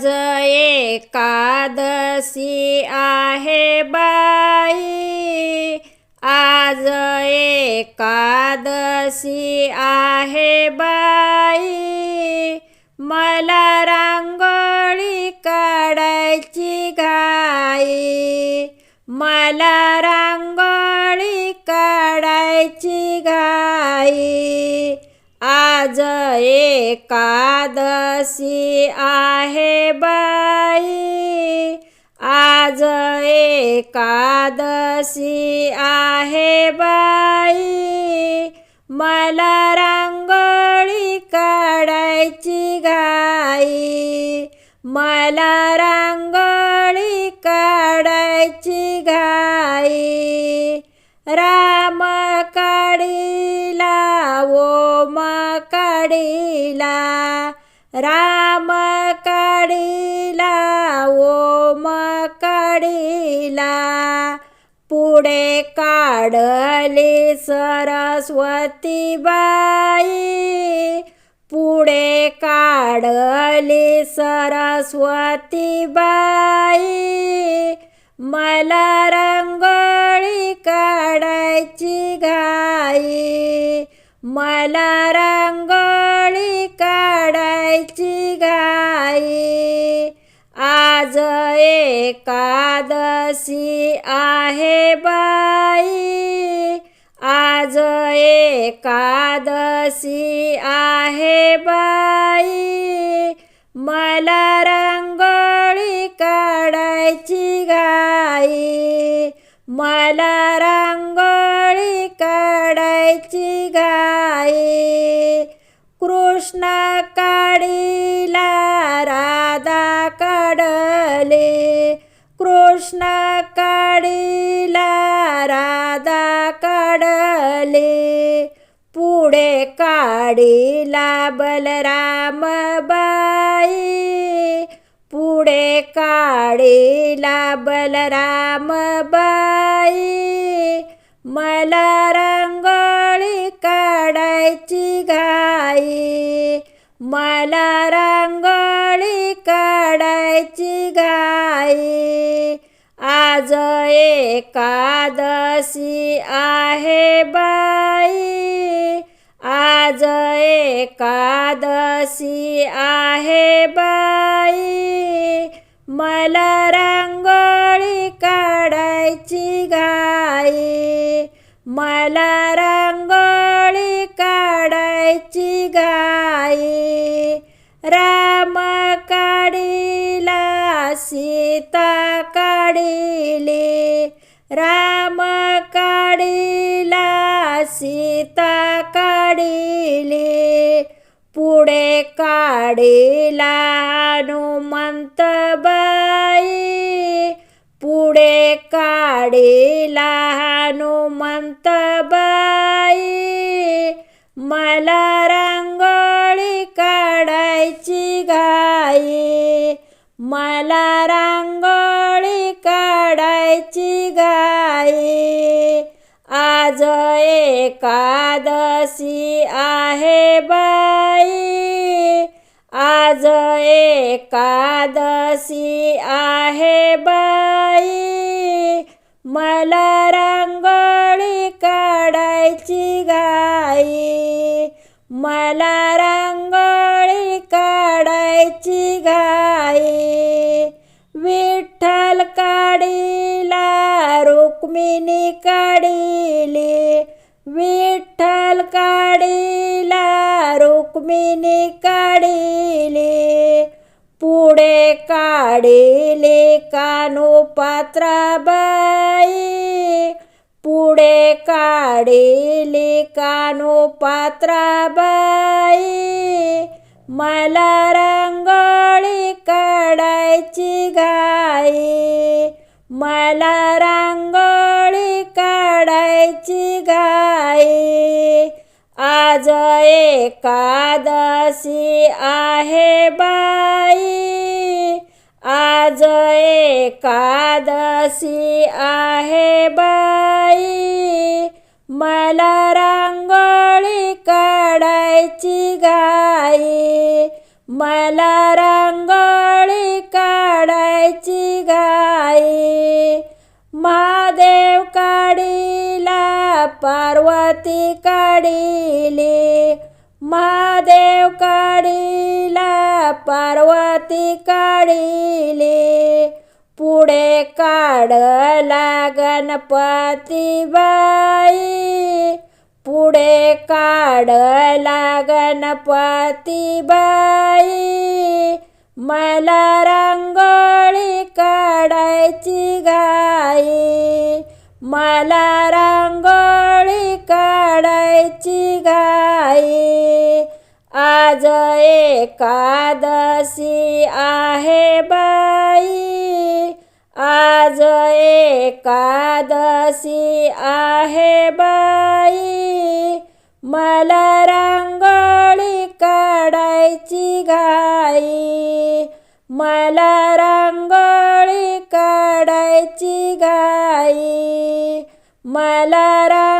आज एकादशी आहे बाई. आज एकादशी आहे बाई. मला रांगोळी काढायची घाई. मला रांगोळी काढायची घाई. आज एकादशी आहे बाई. आज एकादशी आहे बाई. मला रांगोळी काढायची घाई. मला रांगोळी काढायची काढीला राम काढीला ओम काढीला पुढे काढले सरस्वती बाई पुढे काढले सरस्वती बाई मला रांगोळी काढायची घाई. मला रांग गायची घाई आज एकादशी आहे बाई. आज एकादशी आहे बाई. मला रांगोळी काढायची घाई मला रांगोळी काढायची घाई कृष्ण काढीला राधा काढले. कृष्ण काढीला राधा काढले. पुढे काढीला बलराम बाई. पुढे काढीला बलराम बाई. मला रंगोळी काढायची मला रांगोळी काढायची घाई आज एकादशी आहे बाई. आज एकादशी आहे बाई. मला रांगोळी काढायची घाई मला राम काढिला सीता काढिली पुढे काढिला हनुमंत बाई पुढे काढिला हनुमंत बाई. मला रांगोळी काढायची घाई मला रांगोळी काढायची घाई आज एकादशी आहे बाई. आज एकादशी आहे बाई. मला रांगोळी काढायची घाई मला रांगोळी काढायची रुक्मिणी काढिले विठ्ठल काढिला रुक्मिणी काढिले. पुढे काढिले कानो पात्राबाई पुढे काढिले पात्रा पात्राबाई. मला रांगोळी काढायची घाई गायची गाई आज एकादशी आहे बाई. आज एकादशी आहे बाई. मला रांगोळी काढायची गाई. मला रांग पार्वती काढिली महादेव काढिला पार्वती काढिली. पुढे काढला गणपती बाई पुढे काढला गणपती बाई मला रांगोळी काढायची गाई मला रांगोळी गायची घाई. आज एकादशी आहे बाई. आज एकादशी आहे बाई. मला रांगोळी काढायची घाई. मला रांगोळी काढायची घाई. मला रांग